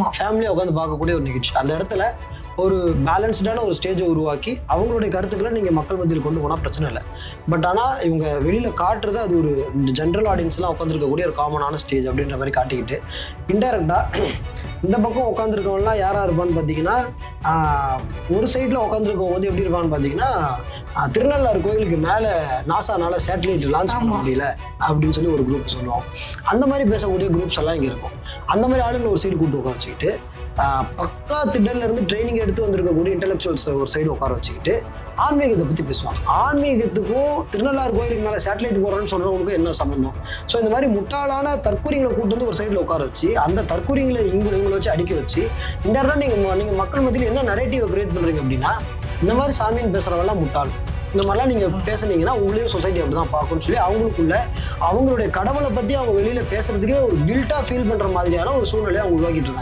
ஆமா. ஃபேமிலியாக உட்காந்து பார்க்கக்கூடிய ஒரு நிகழ்ச்சி. அந்த இடத்துல ஒரு பேலன்ஸ்டான ஒரு ஸ்டேஜை உருவாக்கி அவங்களுடைய கருத்துக்களை நீங்கள் மக்கள் மத்தியில் கொண்டு போனால் பிரச்சனை இல்லை. பட் ஆனால் இவங்க வெளியில் காட்டுறது அது ஒரு ஜென்ரல் ஆடியன்ஸ்லாம் உட்காந்துருக்கக்கூடிய ஒரு காமனான ஸ்டேஜ் அப்படின்ற மாதிரி காட்டிக்கிட்டு இன்டெரக்டாக இந்த பக்கம் உட்காந்துருக்கவங்கலாம் யாராக இருப்பான்னு பார்த்தீங்கன்னா ஒரு சைடில் உட்காந்துருக்கவங்க வந்து எப்படி இருப்பான்னு பார்த்தீங்கன்னா திருநள்ளாறு கோயிலுக்கு மேலே நாசானால சேட்டலைட் லான்ச் பண்ண. முடியல அப்படின்னு சொல்லி ஒரு குரூப் சொல்லுவோம் அந்த மாதிரி பேசக்கூடிய குரூப்ஸ் எல்லாம் இங்கே இருக்கும். அந்த மாதிரி ஆளுங்களை ஒரு சைடு கூட்டு உட்கார வச்சுக்கிட்டு பக்கா திட்டல இருந்து ட்ரைனிங் எடுத்து வந்திருக்கக்கூடிய இன்டெலெக்சுவல்ஸ் ஒரு சைடு உட்கார வச்சுக்கிட்டு ஆன்மீகத்தை பற்றி பேசுவாங்க. ஆன்மீகத்துக்கும் திருநள்ளாறு கோயிலுக்கு மேலே சேட்டலைட் போடுறோன்னு சொல்கிறவங்களுக்கும் என்ன சம்மந்தம் ஸோ இந்த மாதிரி முட்டாளான தற்கொலைகளை கூட்டு வந்து ஒரு சைடில் உட்கார வச்சு அந்த தற்கொலைகளை இவங்களை இவங்களை வச்சு அடிக்க வச்சு இன்டர்னா நீங்கள் நீங்கள் மக்கள் மத்தியில் என்ன நரேட்டிவை கிரியேட் பண்ணுறீங்க அப்படின்னா இந்த மாதிரி சாமின்னு பேசுகிறவெல்லாம் முட்டாள். இந்த மாதிரிலாம் நீங்கள் பேசுனீங்கன்னா உங்களையும் சொசைட்டி அப்படி தான் பார்க்கணும்னு சொல்லி அவங்களுக்குள்ள அவங்களுடைய கடவுளை பற்றி அவங்க வெளியில் பேசுறதுக்கே ஒரு கில்ட்டாக ஃபீல் பண்ணுற மாதிரியான ஒரு சூழ்நிலையை அவங்க உருவாக்கிட்டு இருந்தாங்க